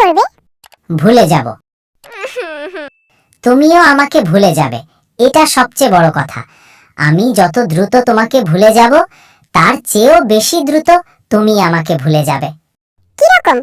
করবে? ভুলে যাব। তুমিও আমাকে ভুলে যাবে। এটা সবচেয়ে বড় কথা। আমি যত দ্রুত তোমাকে ভুলে যাব তার চেয়েও বেশি দ্রুত তুমি আমাকে ভুলে যাবে। কীরকম?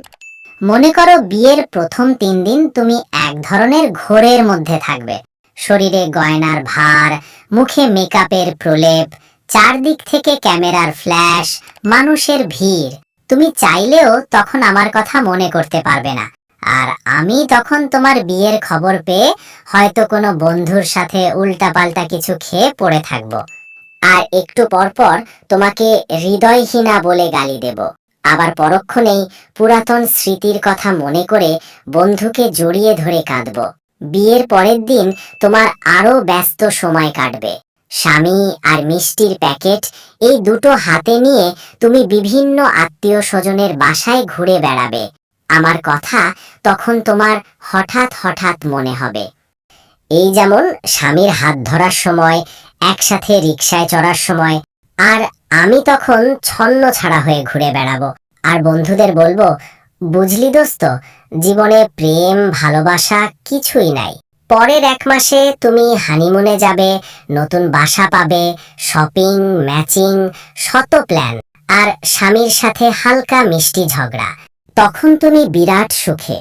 মনে করো বিয়ের প্রথম তিন দিন তুমি এক ধরনের ঘোরের মধ্যে থাকবে। শরীরে গয়নার ভার মুখে মেকআপের প্রলেপ চারদিক থেকে ক্যামেরার ফ্ল্যাশ মানুষের ভিড়। তুমি চাইলেও তখন আমার কথা মনে করতে পারবে না। আর আমি তখন তোমার বিয়ের খবর পেয়ে হয়তো কোনো বন্ধুর সাথে উল্টাপাল্টা কিছু খেয়ে পড়ে থাকব। আর একটু পর পর তোমাকে হৃদয়হীনা বলে গালি দেব। আবার পরক্ষণেই পুরাতন স্মৃতির কথা মনে করে বন্ধুকে জড়িয়ে ধরে কাঁদব। বিয়ের পরের দিন তোমার আরও ব্যস্ত সময় কাটবে। স্বামী আর মিষ্টির প্যাকেট, এই দুটো হাতে নিয়ে তুমি বিভিন্ন আত্মীয় স্বজনের বাসায় ঘুরে বেড়াবে। আমার কথা তখন তোমার হঠাৎ হঠাৎ মনে হবে। এই যেমন স্বামীর হাত ধরার সময়, একসাথে রিক্সায় চড়ার সময়, আর আমি তখন ছন্ন ছাড়া হয়ে ঘুরে বেড়াবো। আর বন্ধুদের বলব, বুঝলি দোস্ত, জীবনে প্রেম, ভালোবাসা কিছুই নাই। পরের এক মাসে তুমি হানিমুনে যাবে, নতুন বাসা পাবে, শপিং, ম্যাচিং, শত প্ল্যান। আর স্বামীর সাথে হালকা মিষ্টি ঝগড়া। তখন তুমি বিরাট সুখে।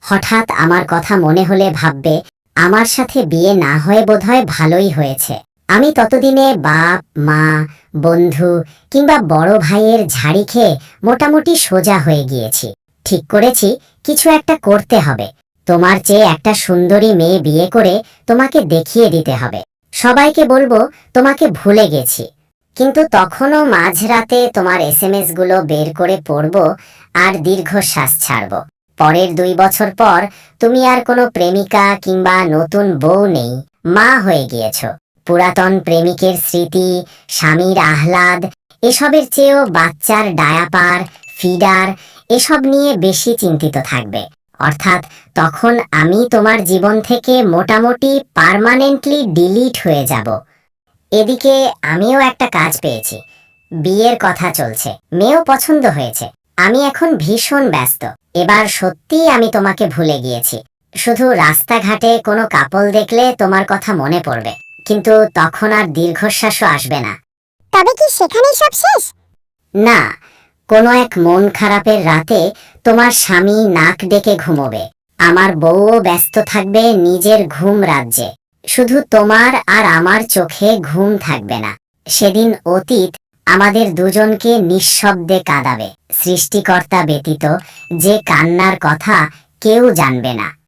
হঠাৎ আমার কথা মনে হলে ভাববে, আমার সাথে বিয়ে না হয়ে বোধহয় ভালোই হয়েছে। আমি ততদিনে বাপ, মা, বন্ধু কিংবা বড় ভাইয়ের ঝাড়ি খেয়ে মোটামুটি সোজা হয়ে গিয়েছি। ঠিক করেছি, কিছু একটা করতে হবে। তোমার চেয়ে একটা সুন্দরী মেয়ে বিয়ে করে তোমাকে দেখিয়ে দিতে হবে। সবাইকে বলব, তোমাকে ভুলে গেছি। কিন্তু তখনও মাঝরাতে তোমার এসএমএসগুলো বের করে পড়ব আর দীর্ঘশ্বাস ছাড়ব। পরের দুই বছর পর তুমি আর কোনো প্রেমিকা কিংবা নতুন বউ নেই। মা হয়ে গিয়েছো। পুরাতন প্রেমিকের স্মৃতি, স্বামীর আহ্লাদ, এসবের চেয়েও বাচ্চার ডায়াপার, ফিডার, এসব নিয়ে বেশি চিন্তিত থাকবে। অর্থাৎ তখন আমি তোমার জীবন থেকে মোটামুটি পার্মানেন্টলি ডিলিট হয়ে যাব। এদিকে আমিও একটা কাজ পেয়েছি। বিয়ের কথা চলছে। মেয়েও পছন্দ হয়েছে। আমি এখন ভীষণ ব্যস্ত। এবার সত্যিই আমি তোমাকে ভুলে গিয়েছি। শুধু রাস্তাঘাটে কোনো কাপল দেখলে তোমার কথা মনে পড়বে। কিন্তু তখন আর দীর্ঘশ্বাসও আসবে না। তবে কি সেখানেই সব শেষ? না কোনো এক মন খারাপের রাতে তোমার স্বামী নাক ডেকে ঘুমোবে। আমার বউও ব্যস্ত থাকবে নিজের ঘুম রাজ্যে। শুধু তোমার আর আমার চোখে ঘুম থাকবে না। সেদিন অতীত আমাদের দুজনকে নিঃশব্দে কাঁদাবে। সৃষ্টিকর্তা ব্যতীত যে কান্নার কথা কেউ জানবে না।